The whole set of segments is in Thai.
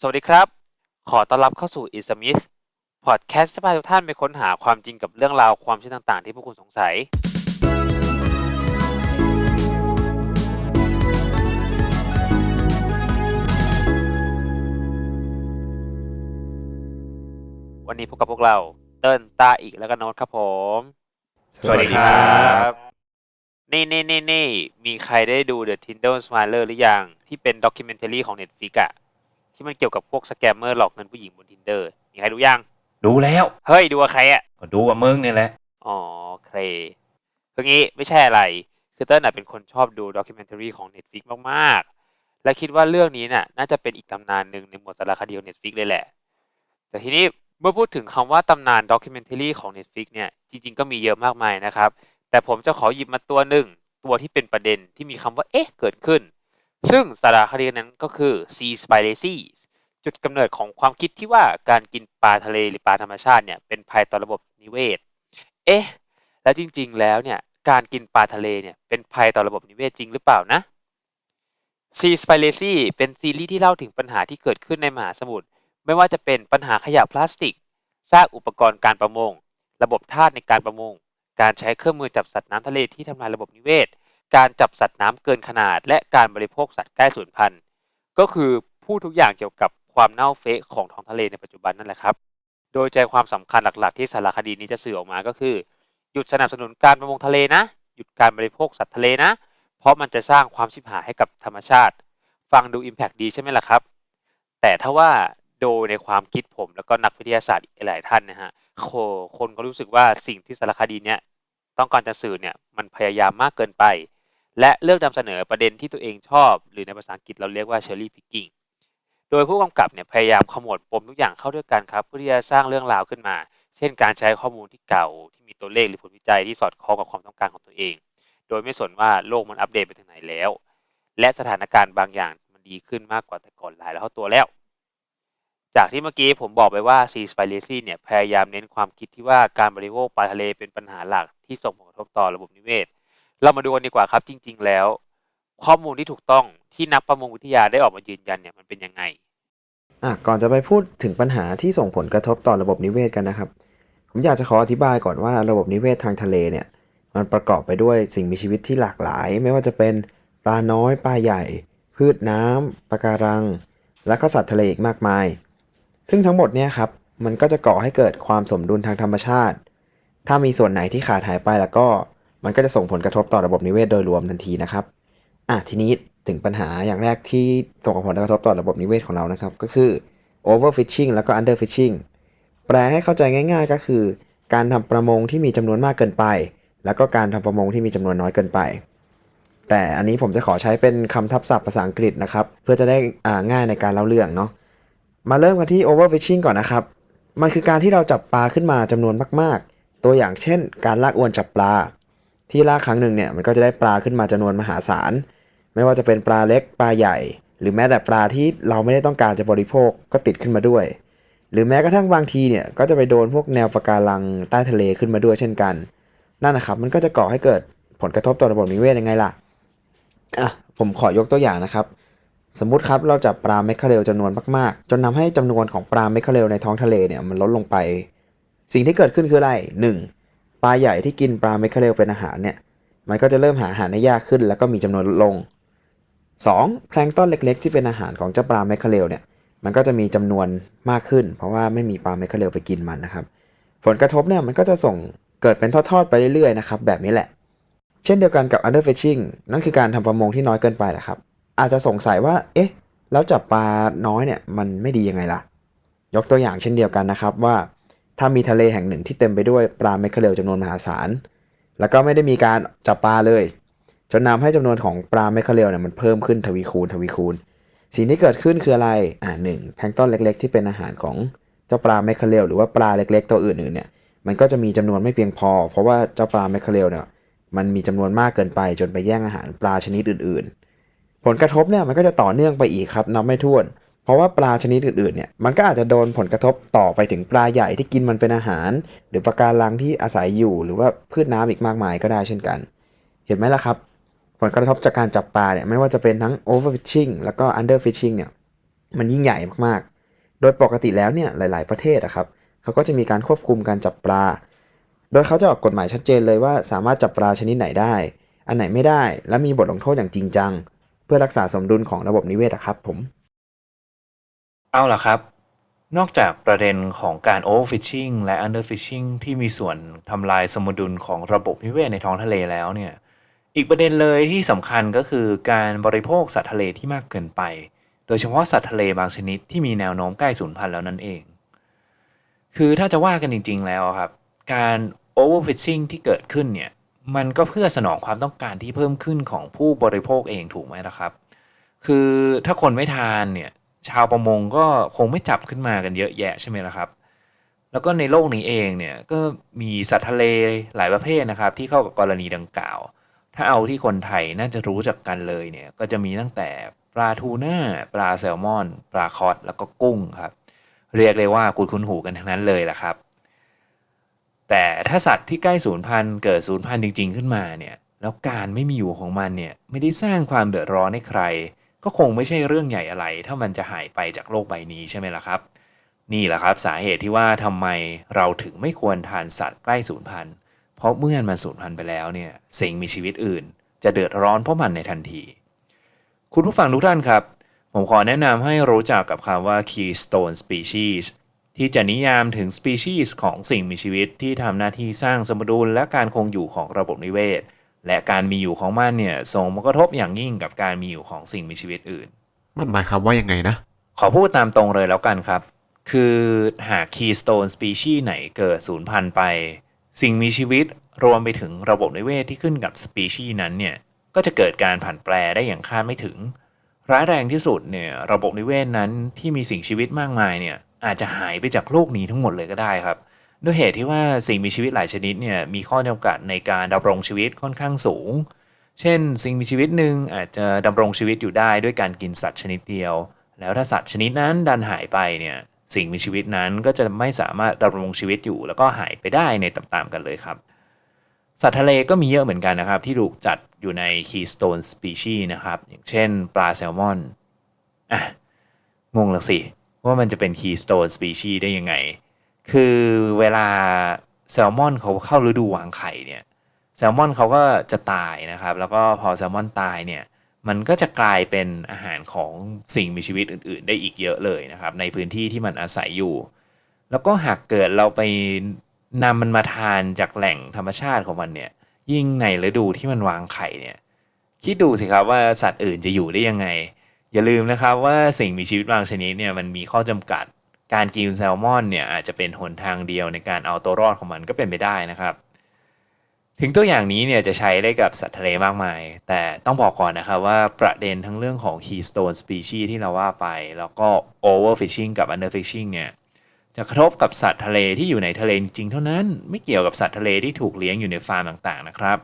สวัสดีครับ ขอต้อนรับเข้าสู่ i s m i t h พอดแคสต์ที่พาทุกท่านไปค้นหาความจริงกับเรื่องราวความเชื่อต่างๆ ที่พวกคุณสงสัย วันนี้พบกับพวกเราเติ้ลตาอีกแล้วก็โน้ตครับผม สวัสดีครับ นี่นี่นี่นี่มีใครได้ดู The Tinder Smiler หรือยัง ที่เป็นด็อกิเมน a r y ของ Netflix อะ ที่มันเกี่ยวกับพวกสแกมเมอร์หลอกเงินผู้หญิงบน Tinder มีใครดูยัง ดูแล้ว เฮ้ยดูกับใครอะก็ดูกับมึงนี่แหละ อ๋อโอเคคืองี้ไม่ใช่อะไร คือเต้ลน่ะเป็นคนชอบดูด็อกิเมน a r y ของ Netflix มากๆ และคิดว่าเรื่องนี้น่ะน่าจะเป็นอีกตำนานหนึ่งในหมวดสารคดีของ Netflix เลยแหละ แต่ทีนี้เมื่อพูดถึงคำว่าตำนานด็อกิเมน a r y ของ Netflix เนี่ยจริงๆก็มีเยอะมากมายนะครับ แต่ผมจะขอหยิบมาตัวหนึ่งตัวที่เป็นประเด็นที่มีคำว่าเอ๊ะเกิดขึ้น ซึ่งสารคดีนั้นก็คือ Sea Spiracies จุดกำเนิดของความคิดที่ว่าการกินปลาทะเลหรือปลาธรรมชาติเนี่ยเป็นภัยต่อระบบนิเวศ เอ๊ะ แล้วจริงๆ แล้วเนี่ยการกินปลาทะเลเนี่ยเป็นภัยต่อระบบนิเวศจริงหรือเปล่านะ Sea Spiracy เป็นซีรีส์ที่เล่าถึงปัญหาที่เกิดขึ้นในมหาสมุทร ไม่ว่าจะเป็นปัญหาขยะพลาสติกซากอุปกรณ์การประมง ระบบทาสในการประมง การใช้เครื่องมือจับสัตว์น้ำทะเลที่ทำลายระบบนิเวศ การจับสัตว์น้ำเกินขนาด และการบริโภคสัตว์ใกล้สูญพันธุ์ ก็คือพูดทุกอย่างเกี่ยวกับความเน่าเฟะของท้องทะเลในปัจจุบันนั่นแหละครับ โดยใจความสำคัญหลักๆ ที่สารคดีนี้จะสื่อออกมาก็คือ หยุดสนับสนุนการประมงทะเลนะ หยุดการบริโภคสัตว์ทะเลนะ เพราะมันจะสร้างความชิบหายให้กับธรรมชาติ ฟังดู Impact ดีใช่ไหมล่ะครับ แต่ถ้าว่าโดยในความคิดผมแล้วก็นักวิทยาศาสตร์หลายท่านนะฮะโคคนก็รู้สึกว่าสิ่งที่สารคดีเนี้ยต้องการจะสื่อเนี่ยมันพยายามมากเกินไป และเลือกนำเสนอประเด็นที่ตัวเองชอบ หรือในภาษาอังกฤษเราเรียกว่า cherry picking โดยผู้กำกับเนี่ยพยายามขมวดปมทุกอย่างเข้าด้วยกันครับ เพื่อที่จะสร้างเรื่องราวขึ้นมา เช่น การใช้ข้อมูลที่เก่า ที่มีตัวเลขหรือผลวิจัยที่สอดคล้องกับความต้องการของตัวเอง โดยไม่สนว่าโลกมันอัปเดตไปถึงไหนแล้ว และสถานการณ์บางอย่างมันดีขึ้นมากกว่าแต่ก่อนหลายแล้วเท่าตัวแล้ว จากที่เมื่อกี้ผมบอกไปว่า Sea Spiracy เนี่ยพยายามเน้นความคิดที่ว่าการบริโภคปลาทะเลเป็นปัญหาหลักที่ส่งผลกระทบต่อระบบนิเวศ เรามาดูกันดีกว่าครับจริง ๆ แล้ว ข้อมูลที่ถูกต้องที่นักประมงวิทยาได้ออกมายืนยันเนี่ยมันเป็นยังไงอะก่อนจะไปพูดถึงปัญหาที่ส่งผลกระทบต่อระบบนิเวศกันนะครับ ผมอยากจะขออธิบายก่อนว่าระบบนิเวศทางทะเลเนี่ยมันประกอบไปด้วยสิ่งมีชีวิตที่หลากหลาย ไม่ว่าจะเป็นปลาน้อยปลาใหญ่ พืชน้ำปะการัง และก็สัตว์ทะเลอีกมากมาย ซึ่งทั้งหมดเนี่ยครับมันก็จะก่อให้เกิดความสมดุลทางธรรมชาติ ถ้ามีส่วนไหนที่ขาดหายไปแล้วก็ มันก็จะส่งผลกระทบต่อระบบนิเวศโดยรวมทันทีนะครับอะทีนี้ถึงปัญหาอย่างแรกที่ส่งผลกระทบต่อระบบนิเวศของเรานะครับ ก็คือ overfishing แล้วก็ underfishing แปลให้เข้าใจง่าย ๆ ก็คือ การทำประมงที่มีจำนวนมากเกินไป แล้วก็การทำประมงที่มีจำนวนน้อยเกินไป แต่อันนี้ผมจะขอใช้เป็นคำทับศัพท์ภาษาอังกฤษนะครับ เพื่อจะได้อ่าง่ายในการเล่าเรื่องเนาะมาเริ่มกันที่ overfishing ก่อนนะครับ มันคือการที่เราจับปลาขึ้นมาจำนวนมาก ๆ ตัวอย่างเช่น การลากอวนจับปลา ที่ล่าครั้งหนึ่งเนี่ยมันก็จะได้ปลาขึ้นมาจำนวนมหาศาล ไม่ว่าจะเป็นปลาเล็กปลาใหญ่ หรือแม้แต่ปลาที่เราไม่ได้ต้องการจะบริโภคก็ติดขึ้นมาด้วย หรือแม้กระทั่งบางทีเนี่ยก็จะไปโดนพวกแนวปะการังใต้ทะเลขึ้นมาด้วยเช่นกัน นั่นนะครับมันก็จะก่อให้เกิดผลกระทบต่อระบบนิเวศยังไงล่ะอะผมขอยกตัวอย่างนะครับ สมมติครับเราจับปลาเมคคาเรลจำนวนมากๆ จนทำให้จำนวนของปลาเมคคาเรลในท้องทะเลเนี่ยมันลดลงไป สิ่งที่เกิดขึ้นคืออะไร 1. ปลาใหญ่ที่กินปลาเมคเคาเรลเป็นอาหารเนี่ย มันก็จะเริ่มหาอาหารได้ยากขึ้น แล้วก็มีจำนวนลดลง 2. แพลงก์ต้นเล็ก ๆ ที่เป็นอาหารของเจ้าปลาเมคเคาเรลเนี่ย มันก็จะมีจำนวนมากขึ้น เพราะว่าไม่มีปลาเมคเคาเรลไปกินมันนะครับ ผลกระทบเนี่ยมันก็จะส่งเกิดเป็นทอดๆไปเรื่อยๆนะครับแบบนี้แหละ เช่นเดียวกันกับ underfishing นั่นคือการทำประมงที่น้อยเกินไปแหละครับ อาจจะสงสัยว่า เอ๊ะ แล้วจับปลาน้อยเนี่ยมันไม่ดียังไงล่ะ ยกตัวอย่างเช่นเดียวกันนะครับว่า ถ้ามีทะเลแห่งหนึ่งที่เต็มไปด้วยปลาเมคเคเรลจำนวนมหาศาล แล้วก็ไม่ได้มีการจับปลาเลย จนนำให้จำนวนของปลาเมคเคเรลเนี่ยมันเพิ่มขึ้นทวีคูณทวีคูณ สิ่งที่เกิดขึ้นคืออะไร อ่าหนึ่งแพลงก์ต้นเล็ก ๆ ที่เป็นอาหารของเจ้าปลาเมคเคเรลหรือว่าปลาเล็ก ๆ ตัวอื่นๆเนี่ย มันก็จะมีจำนวนไม่เพียงพอ เพราะว่าเจ้าปลาเมคเคเรลเนี่ย มันมีจำนวนมากเกินไป จนไปแย่งอาหารปลาชนิดอื่น ๆ ผลกระทบเนี่ยมันก็จะต่อเนื่องไปอีกครับนับไม่ถ้วน เพราะว่าปลาชนิดอื่นๆเนี่ยมันก็อาจจะโดนผลกระทบต่อไปถึงปลาใหญ่ที่กินมันเป็นอาหาร หรือปลาการังที่อาศัยอยู่ หรือว่าพืชน้ำอีกมากมายก็ได้เช่นกัน เห็นไหมล่ะครับ ผลกระทบจากการจับปลาเนี่ยไม่ว่าจะเป็นทั้ง overfishing แล้วก็ underfishing เนี่ยมันยิ่งใหญ่มากๆ โดยปกติแล้วเนี่ยหลาย ๆประเทศอะครับเขาก็จะมีการควบคุมการจับปลา โดยเขาจะออกกฎหมายชัดเจนเลยว่าสามารถจับปลาชนิดไหนได้ อันไหนไม่ได้ และมีบทลงโทษอย่างจริงจัง เพื่อรักษาสมดุลของระบบนิเวศอะครับผม เอาล่ะครับ นอกจากประเด็นของการ overfishing และ underfishing ที่มีส่วนทำลายสมดุลของระบบนิเวศในท้องทะเลแล้วเนี่ย อีกประเด็นเลยที่สำคัญก็คือการบริโภคสัตว์ทะเลที่มากเกินไป โดยเฉพาะสัตว์ทะเลบางชนิดที่มีแนวโน้มใกล้สูญพันธุ์แล้วนั่นเอง คือถ้าจะว่ากันจริง ๆ แล้วครับ การ overfishing ที่เกิดขึ้นเนี่ย มันก็เพื่อสนองความต้องการที่เพิ่มขึ้นของผู้บริโภคเองถูกไหมล่ะครับ คือถ้าคนไม่ทานเนี่ย ชาวประมงก็คงไม่จับขึ้นมากันเยอะแยะใช่ไหมล่ะครับ แล้วก็ในโลกนี้เองเนี่ยก็มีสัตว์ทะเลหลายประเภทนะครับ ที่เข้ากับกรณีดังกล่าว ถ้าเอาที่คนไทยน่าจะรู้จักกันเลยเนี่ยก็จะมีตั้งแต่ปลาทูน่าปลาแซลมอน ปลาคอสแล้วก็กุ้งครับ เรียกได้ว่าคุ้นคุ้นหูกันทั้งนั้นเลยแหละครับ แต่ถ้าสัตว์ที่ใกล้สูญพันธุ์เกิดสูญพันธุ์จริง ๆ ขึ้นมาเนี่ยแล้วการไม่มีอยู่ของมันเนี่ยไม่ได้สร้างความเดือดร้อนให้ใคร ก็คงไม่ใช่เรื่องใหญ่อะไร ถ้ามันจะหายไปจากโลกใบนี้ใช่ไหมล่ะครับ นี่แหละครับสาเหตุที่ว่าทำไมเราถึงไม่ควรทานสัตว์ใกล้สูญพันธุ์เพราะเมื่อมันสูญพันธุ์ไปแล้วเนี่ยสิ่งมีชีวิตอื่น จะเดือดร้อนเพราะมันในทันที คุณผู้ฟังทุกท่านครับ ผมขอแนะนำให้รู้จักกับคำว่า keystone species ที่จะนิยามถึง species ของสิ่งมีชีวิตที่ทำหน้าที่สร้างสมดุลและการคงอยู่ของระบบนิเวศ และการมีอยู่ของมันเนี่ยส่งผลกระทบอย่างยิ่งกับการมีอยู่ของสิ่งมีชีวิตอื่น มันหมายความว่ายังไงนะ ขอพูดตามตรงเลยแล้วกันครับ คือหาก keystone species ไหนเกิดสูญพันธุ์ไป สิ่งมีชีวิตรวมไปถึงระบบนิเวศที่ขึ้นกับ species นั้นเนี่ยก็จะเกิดการผันแปรได้อย่างคาดไม่ถึง ร้ายแรงที่สุดเนี่ยระบบนิเวศนั้นที่มีสิ่งชีวิตมากมายเนี่ยอาจจะหายไปจากโลกนี้ทั้งหมดเลยก็ได้ครับ ด้วยเหตุที่ว่าสิ่งมีชีวิตหลายชนิดเนี่ยมีข้อจำกัดในการดำรงชีวิตค่อนข้างสูง เช่น สิ่งมีชีวิตหนึ่งอาจจะดำรงชีวิตอยู่ได้ด้วยการกินสัตว์ชนิดเดียว แล้วถ้าสัตว์ชนิดนั้นดันหายไปเนี่ยสิ่งมีชีวิตนั้นก็จะไม่สามารถดำรงชีวิตอยู่ แล้วก็หายไปได้ในตามๆกันเลยครับสัตว์ทะเลก็มีเยอะเหมือนกันนะครับ ที่ถูกจัดอยู่ใน keystone species นะครับ อย่างเช่น ปลาแซลมอนอะงงละสิ ว่ามันจะเป็น keystone species ได้ยังไง คือเวลาแซลมอนเขาเข้าฤดูวางไข่เนี่ยแซลมอนเขาก็จะตายนะครับ แล้วก็พอแซลมอนตายเนี่ยมันก็จะกลายเป็นอาหารของสิ่งมีชีวิตอื่น ๆ ได้อีกเยอะเลยนะครับ ในพื้นที่ที่มันอาศัยอยู่ แล้วก็หากเกิดเราไปนำมันมาทานจากแหล่งธรรมชาติของมันเนี่ยยิ่งในฤดูที่มันวางไข่เนี่ยคิดดูสิครับว่าสัตว์อื่นจะอยู่ได้ยังไง อย่าลืมนะครับว่าสิ่งมีชีวิตบางชนิดเนี่ยมันมีข้อจำกัด การกินแซลมอนเนี่ยอาจจะเป็นหนทางเดียวในการเอาตัวรอดของมันก็เป็นไปได้นะครับ ถึงตัวอย่างนี้เนี่ยจะใช้ได้กับสัตว์ทะเลมากมาย แต่ต้องบอกก่อนนะครับว่าประเด็นทั้งเรื่องของ keystone species ที่เราว่าไป แล้วก็ overfishing กับ underfishing เนี่ยจะกระทบกับสัตว์ทะเลที่อยู่ในทะเลจริงเท่านั้น ไม่เกี่ยวกับสัตว์ทะเลที่ถูกเลี้ยงอยู่ในฟาร์มต่างๆนะครับ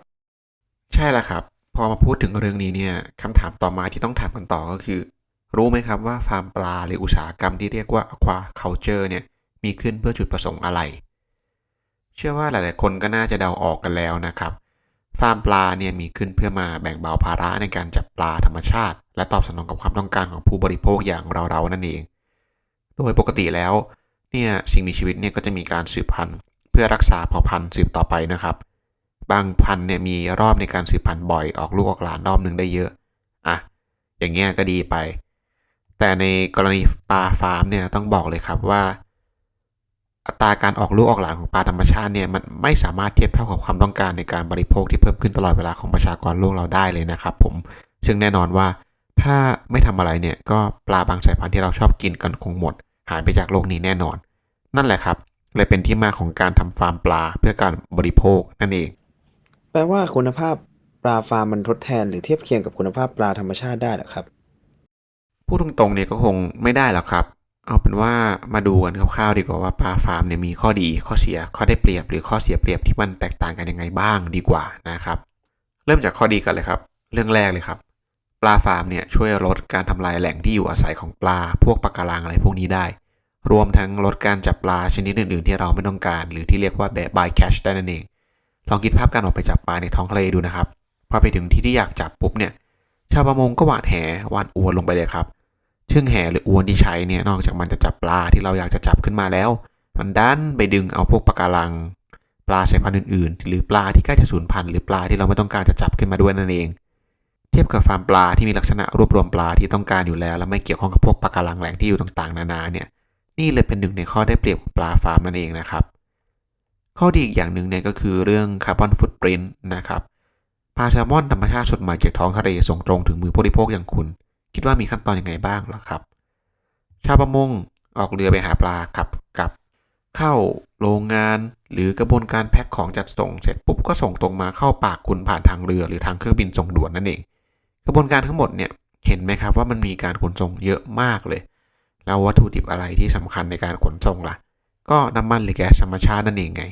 ใช่แล้วครับ พอมาพูดถึงเรื่องนี้เนี่ยคำถามต่อมาที่ต้องถามกันต่อก็คือ รู้ไหมครับว่าฟาร์มปลาหรืออุตสาหกรรมที่เรียกว่า aquaculture เนี่ยมีขึ้นเพื่อจุดประสงค์อะไร เชื่อว่าหลาย ๆ คนก็น่าจะเดาออกกันแล้วนะครับ ฟาร์มปลาเนี่ยมีขึ้นเพื่อมาแบ่งเบาภาระในการจับปลาธรรมชาติ และตอบสนองกับความต้องการของผู้บริโภคอย่างเรา ๆ นั่นเอง โดยปกติแล้วเนี่ยสิ่งมีชีวิตเนี่ยก็จะมีการสืบพันธุ์ เพื่อรักษาเผ่าพันธุ์สืบต่อไปนะครับ บางพันธุ์เนี่ยมีรอบในการสืบพันธุ์บ่อยออกลูกออกหลานรอบหนึ่งได้เยอะอะอย่างเงี้ยก็ดีไป แต่ในกรณีปลาฟาร์มเนี่ยต้องบอกเลยครับว่า อัตราการออกลูกออกหลานของปลาธรรมชาติเนี่ยมันไม่สามารถเทียบเท่ากับความต้องการในการบริโภคที่เพิ่มขึ้นตลอดเวลาของประชากรโลกเราได้เลยนะครับ ผมซึ่งแน่นอนว่าถ้าไม่ทำอะไรเนี่ยก็ปลาบางสายพันธุ์ที่เราชอบกินกันคงหมด หายไปจากโลกนี้แน่นอน นั่นแหละครับเลยเป็นที่มาของการทำฟาร์มปลาเพื่อการบริโภคนั่นเอง แปลว่าคุณภาพปลาฟาร์มมันทดแทนหรือเทียบเคียงกับคุณภาพปลาธรรมชาติได้หรอครับ พูดตรงๆเนี่ยก็คงไม่ได้หรอกครับ เอาเป็นว่ามาดูกันคร่าวๆดีกว่าว่าปลาฟาร์มเนี่ยมีข้อดีข้อเสียข้อได้เปรียบหรือข้อเสียเปรียบที่มันแตกต่างกันยังไงบ้างดีกว่านะครับ เริ่มจากข้อดีกันเลยครับ เรื่องแรกเลยครับ ปลาฟาร์มเนี่ยช่วยลดการทำลายแหล่งที่อยู่อาศัยของปลา พวกปะการังอะไรพวกนี้ได้ รวมทั้งลดการจับปลาชนิดอื่น ๆ ที่เราไม่ต้องการ หรือที่เรียกว่า by catch ได้นั่นเองลองคิดภาพการออกไปจับปลาในท้องทะเลดูนะครับพอไปถึงที่ที่อยากจับปุ๊บเนี่ย ชาวประมงก็หวานแหหวานอวนลงไปเลยครับเชื่งแหหรืออวนที่ใช้เนี่ยนอกจากมันจะจับปลาที่เราอยากจะจับขึ้นมาแล้ว มันดันไปดึงเอาพวกปะการัง ปลาสายพันธุ์อื่นๆ หรือปลาที่ใกล้จะสูญพันธุ์หรือปลาที่เราไม่ต้องการจะจับขึ้นมาด้วยนั่นเอง เทียบกับฟาร์มปลาที่มีลักษณะรวบรวมปลาที่ต้องการอยู่แล้ว และไม่เกี่ยวข้องกับพวกปะการังแหล่งที่อยู่ต่างๆ นานาเนี่ยนี่เลยเป็นหนึ่งในข้อได้เปรียบของปลาฟาร์มนั่นเองนะครับข้อดีอีกอย่างหนึ่งเนี่ยก็คือเรื่องคาร์บอนฟุตปรินต์นะครับ ปลาแซลมอนธรรมชาติสดใหม่จากท้องทะเลส่งตรงถึงมือผู้บริโภคอย่างคุณ คิดว่ามีขั้นตอนยังไงบ้างหรอครับ ชาวประมงออกเรือไปหาปลาขับกลับ เข้าโรงงาน หรือกระบวนการแพ็คของจัดส่งเสร็จปุ๊บก็ส่งตรงมาเข้าปากคุณผ่านทางเรือหรือทางเครื่องบินส่งด่วนนั่นเอง กระบวนการทั้งหมดเนี่ยเห็นไหมครับว่ามันมีการขนส่งเยอะมากเลย แล้ววัตถุดิบอะไรที่สำคัญในการขนส่งล่ะ ก็น้ำมันหรือแก๊สธรรมชาตินั่นเองไง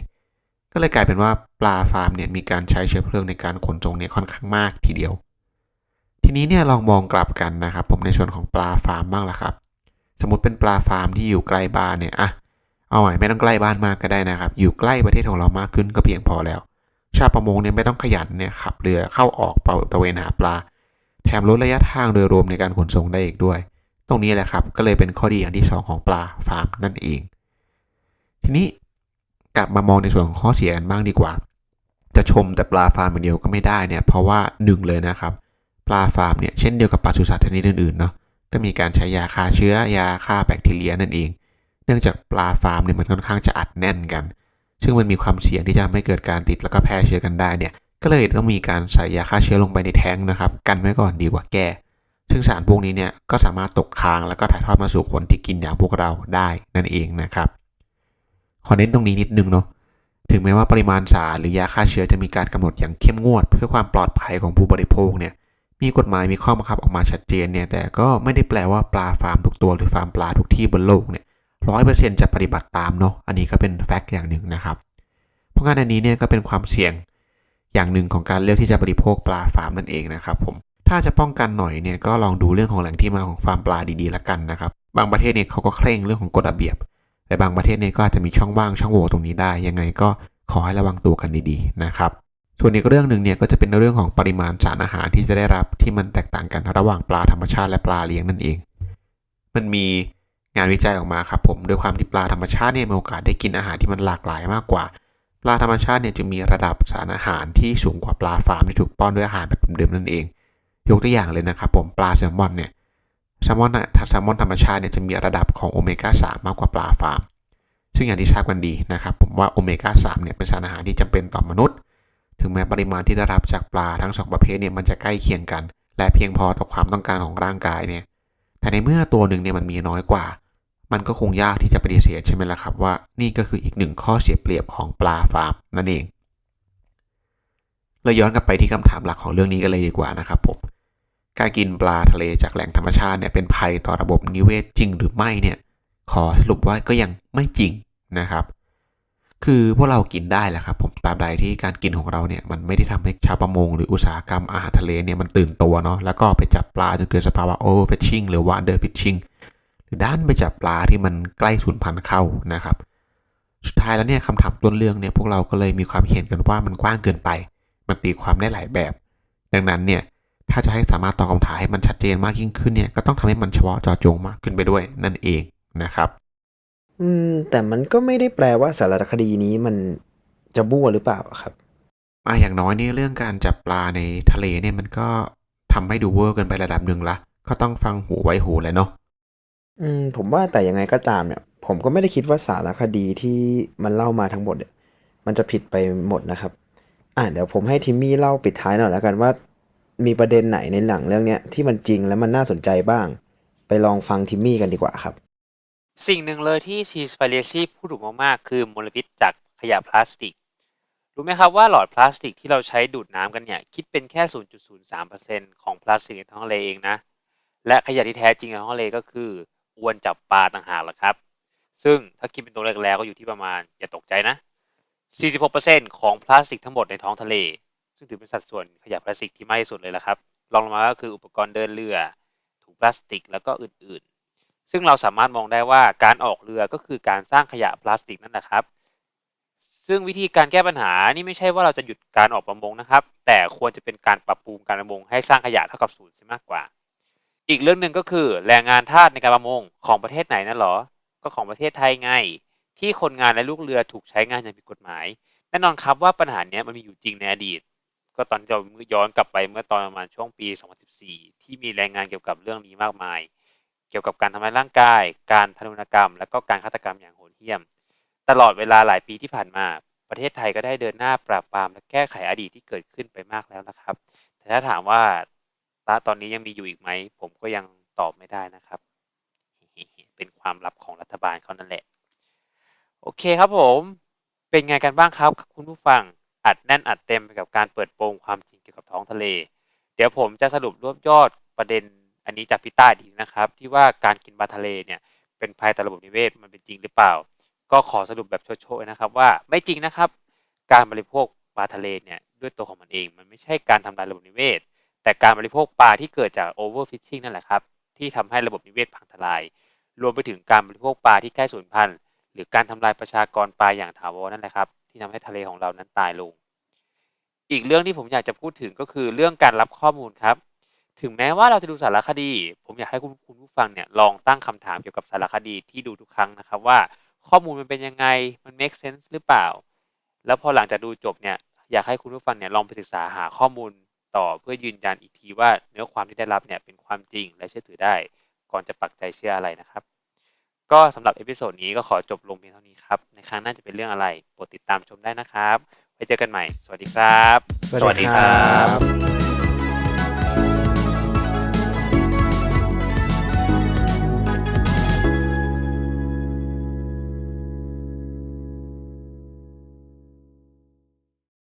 ก็เลยกลายเป็นว่าปลาฟาร์มเนี่ยมีการใช้เชื้อเพลิงในการขนส่งเนี่ยค่อนข้างมากทีเดียว ทีนี้เนี่ยลองมองกลับกันนะครับ ผมในส่วนของปลาฟาร์มบ้างละครับ สมมติเป็นปลาฟาร์มที่อยู่ใกล้บ้านเนี่ยอะเอาใหม่ไม่ต้องใกล้บ้านมากก็ได้นะครับ อยู่ใกล้ประเทศของเรามากขึ้นก็เพียงพอแล้ว ชาวประมงเนี่ยไม่ต้องขยันเนี่ยขับเรือเข้าออกเป่าตระเวนหาปลา แถมลดระยะทางโดยรวมในการขนส่งได้อีกด้วย ตรงนี้แหละครับก็เลยเป็นข้อดีอันที่ 2 ของปลาฟาร์มนั่นเอง ทีนี้ กลับมามองในส่วนของข้อเสียกันบ้างดีกว่า จะชมแต่ปลาฟาร์มอย่างเดียวก็ไม่ได้เนี่ยเพราะว่าหนึ่งเลยนะครับปลาฟาร์มเนี่ยเช่นเดียวกับปศุสัตว์ชนิดอื่นๆเนาะก็มีการใช้ยาฆ่าเชื้อยาฆ่าแบคทีเรียนั่นเอง เนื่องจากปลาฟาร์มเนี่ยมันค่อนข้างจะอัดแน่นกัน ซึ่งมันมีความเสี่ยงที่จะทำให้เกิดการติดแล้วก็แพร่เชื้อกันได้เนี่ยก็เลยต้องมีการใส่ยาฆ่าเชื้อลงไปในแท้งนะครับกันไว้ก่อนดีกว่าแก้ซึ่งสารพวกนี้เนี่ยก็สามารถตกค้างแล้วก็ถ่ายทอดมาสู่คนที่กินอย่างพวกเราได้นั่นเองนะครับ ขอเน้นตรงนี้นิดนึงเนาะถึงแม้ว่าปริมาณสารหรือยาฆ่าเชื้อจะมีการกำหนดอย่างเข้มงวด เพื่อความปลอดภัยของผู้บริโภคเนี่ยมีกฎหมายมีข้อบังคับออกมาชัดเจนเนี่ยแต่ก็ไม่ได้แปลว่าปลาฟาร์มทุกตัวหรือฟาร์มปลาทุกที่บนโลกเนี่ยร้อยเปอร์เซ็นต์จะปฏิบัติตามเนาะอันนี้ก็เป็นแฟกต์อย่างหนึ่งนะครับ เพราะงั้นอันนี้เนี่ยก็เป็นความเสี่ยงอย่างหนึ่งของการเลือกที่จะบริโภคปลาฟาร์มนั่นเองนะครับผมถ้าจะป้องกันหน่อยเนี่ยก็ลองดูเรื่องของแหล่งที่มาของฟาร์มปลาดีๆละกันนะครับบางประเทศเนี่ยเขาก็เคร่งเรื่องของกฎระเบียบ แต่บางประเทศเนี่ยก็อาจจะมีช่องว่างช่องโหว่ตรงนี้ได้ ยังไงก็ขอให้ระวังตัวกันดีๆนะครับส่วนอีกเรื่องหนึ่งเนี่ยก็จะเป็นเรื่องของปริมาณสารอาหารที่จะได้รับที่มันแตกต่างกันระหว่างปลาธรรมชาติและปลาเลี้ยงนั่นเอง มันมีงานวิจัยออกมาครับผมด้วยความที่ปลาธรรมชาติเนี่ยมีโอกาสได้กินอาหารที่มันหลากหลายมากกว่า ปลาธรรมชาติเนี่ยจึงมีระดับสารอาหารที่สูงกว่าปลาฟาร์มที่ถูกป้อนด้วยอาหารแบบเดิมๆนั่นเอง ยกตัวอย่างเลยนะครับผมปลาแซลมอนเนี่ย แซลมอนน่ะแซลมอนธรรมชาติเนี่ยจะมีระดับของโอเมก้า3มากกว่าปลาฟาร์ม ซึ่งอย่างที่ทราบกันดีนะครับ ผมว่าโอเมก้า3เนี่ยเป็นสารอาหารที่จำเป็นต่อมนุษย์ ถึงแม้ปริมาณที่ได้รับจากปลาทั้งสองประเภทเนี่ยมันจะใกล้เคียงกัน และเพียงพอต่อความต้องการของร่างกายเนี่ย แต่ในเมื่อตัวหนึ่งเนี่ยมันมีน้อยกว่า มันก็คงยากที่จะปฏิเสธใช่ไหมล่ะครับว่านี่ก็คืออีกหนึ่งข้อเสียเปรียบของปลาฟาร์มนั่นเองเราย้อนกลับไปที่คำถามหลักของเรื่องนี้กันเลยดีกว่านะครับผม การกินปลาทะเลจากแหล่งธรรมชาติเนี่ยเป็นภัยต่อระบบนิเวศจริงหรือไม่เนี่ยขอสรุปว่าก็ยังไม่จริงนะครับ คือพวกเรากินได้แหละครับผมตามใดที่การกินของเราเนี่ยมันไม่ได้ทำให้ชาวประมง หรืออุตสาหกรรมอาหารทะเลเนี่ยมันตื่นตัวเนาะแล้วก็ไปจับปลาจนเกิดสภาวะโอเวอร์ฟิชชิงหรือว่าอันเดอร์ฟิชชิงหรือด้านไปจับปลาที่มันใกล้สูญพันธุ์เข้านะครับ สุดท้ายแล้วเนี่ยคำถามต้นเรื่องเนี่ยพวกเราก็เลยมีความเห็นกันว่ามันกว้างเกินไป มันตีความได้หลายแบบ ดังนั้นเนี่ย ถ้าจะให้สามารถตอบคำถามให้มันชัดเจนมากยิ่งขึ้นเนี่ยก็ต้องทำให้มันเฉพาะเจาะจงมากขึ้นไปด้วยนั่นเองนะครับ อืม แต่มันก็ไม่ได้แปลว่าสารคดีนี้มันจะบ้วหรือเปล่าอะครับอะอย่างน้อยเนี่ยเรื่องการจับปลาในทะเลเนี่ยมันก็ทำให้ดูเวอร์เกินไประดับหนึ่งละก็ต้องฟังหูไว้หูเลยเนาะอืม ผมว่าแต่ยังไงก็ตามเนี่ย ผมก็ไม่ได้คิดว่าสารคดีที่มันเล่ามาทั้งหมดเนี่ยมันจะผิดไปหมดนะครับ อ่าเดี๋ยวผมให้ทิมมี่เล่าปิดท้ายหน่อยแล้วกันว่า มีประเด็นไหนในหนังเรื่องเนี้ยที่มันจริงและมันน่าสนใจบ้าง ไปลองฟังทิมมี่กันดีกว่าครับ สิ่งหนึ่งเลยที่ชีสไฟเลซี่พูดถึงมากๆ คือมลพิษจากขยะพลาสติก รู้ไหมครับว่าหลอดพลาสติกที่เราใช้ดูดน้ำกันเนี่ย คิดเป็นแค่ 0.03%ของพลาสติกในท้องทะเลเองนะ และขยะที่แท้จริงในท้องทะเลก็คืออวนจับปลาต่างหากล่ะครับ ซึ่งถ้าคิดเป็นตัวเลขแล้วก็อยู่ที่ประมาณอย่าตกใจนะ 46%ของพลาสติกทั้งหมดในท้องทะเล ซึ่งถือเป็นสัดส่วนขยะพลาสติกที่มากที่สุดเลยละครับรองลงมาก็คืออุปกรณ์เดินเรือ ถุงพลาสติกแล้วก็อื่นๆ ซึ่งเราสามารถมองได้ว่าการออกเรือก็คือการสร้างขยะพลาสติกนั่นแหละครับ ซึ่งวิธีการแก้ปัญหานี่ไม่ใช่ว่าเราจะหยุดการออกประมงนะครับ แต่ควรจะเป็นการปรับปรุงการประมงให้สร้างขยะเท่ากับศูนย์เสียมากกว่า อีกเรื่องหนึ่งก็คือแรงงานทาสในการประมงของประเทศไหนนั่นหรอ ก็ของประเทศไทยไง ที่คนงานและลูกเรือถูกใช้งานอย่างผิดกฎหมาย แน่นอนครับว่าปัญหานี้มันมีอยู่จริงในอดีต ก็ตอนที่เราย้อนกลับไปเมื่อตอนประมาณช่วงปี 2014 ที่มีรายงานเกี่ยวกับเรื่องนี้มากมาย เกี่ยวกับการทำร้ายร่างกาย การทารุณกรรม และก็การฆาตกรรมอย่างโหดเหี้ยม ตลอดเวลาหลายปีที่ผ่านมา ประเทศไทยก็ได้เดินหน้าปราบปรามและแก้ไขอดีตที่เกิดขึ้นไปมากแล้วนะครับ แต่ถ้าถามว่าตาตอนนี้ยังมีอยู่อีกไหม ผมก็ยังตอบไม่ได้นะครับ เป็นความลับของรัฐบาลเขานั่นแหละ โอเคครับผม เป็นไงกันบ้างครับ คุณผู้ฟัง อัดแน่นอัดเต็มไปกับการเปิดโปงความจริงเกี่ยวกับท้องทะเล เดี๋ยวผมจะสรุปรวบยอดประเด็นอันนี้จากพี่ต้าอีกนะครับ ที่ว่าการกินปลาทะเลเนี่ยเป็นภัยต่อระบบนิเวศมันเป็นจริงหรือเปล่า ก็ขอสรุปแบบโชว์ๆนะครับว่าไม่จริงนะครับ การบริโภคปลาทะเลเนี่ยด้วยตัวของมันเอง มันไม่ใช่การทำลายระบบนิเวศ แต่การบริโภคปลาที่เกิดจาก overfishing นั่นแหละครับที่ทำให้ระบบนิเวศพังทลาย รวมไปถึงการบริโภคปลาที่ใกล้สูญพันธุ์หรือการทำลายประชากรปลาอย่างถาวรนั่นแหละครับ ที่ทำให้ทะเลของเรานั้นตายลง อีกเรื่องที่ผมอยากจะพูดถึงก็คือเรื่องการรับข้อมูลครับ ถึงแม้ว่าเราจะดูสารคดี ผมอยากให้คุณคุณผู้ฟังเนี่ยลองตั้งคำถามเกี่ยวกับสารคดีที่ดูทุกครั้งนะครับว่าข้อมูลมันเป็นยังไง มัน make sense หรือเปล่า แล้วพอหลังจากดูจบเนี่ยอยากให้คุณผู้ฟังเนี่ยลองไปศึกษาหาข้อมูลต่อเพื่อยืนยันอีกทีว่าเนื้อความที่ได้รับเนี่ยเป็นความจริงและเชื่อถือได้ ก่อนจะปักใจเชื่ออะไรนะครับ ก็สำหรับเอพิโซดนี้ก็ขอจบลงเพียงเท่านี้ครับ ในครั้งหน้าจะเป็นเรื่องอะไรโปรดติดตามชมได้นะครับไว้เจอกันใหม่ สวัสดีครับ สวัสดีครับ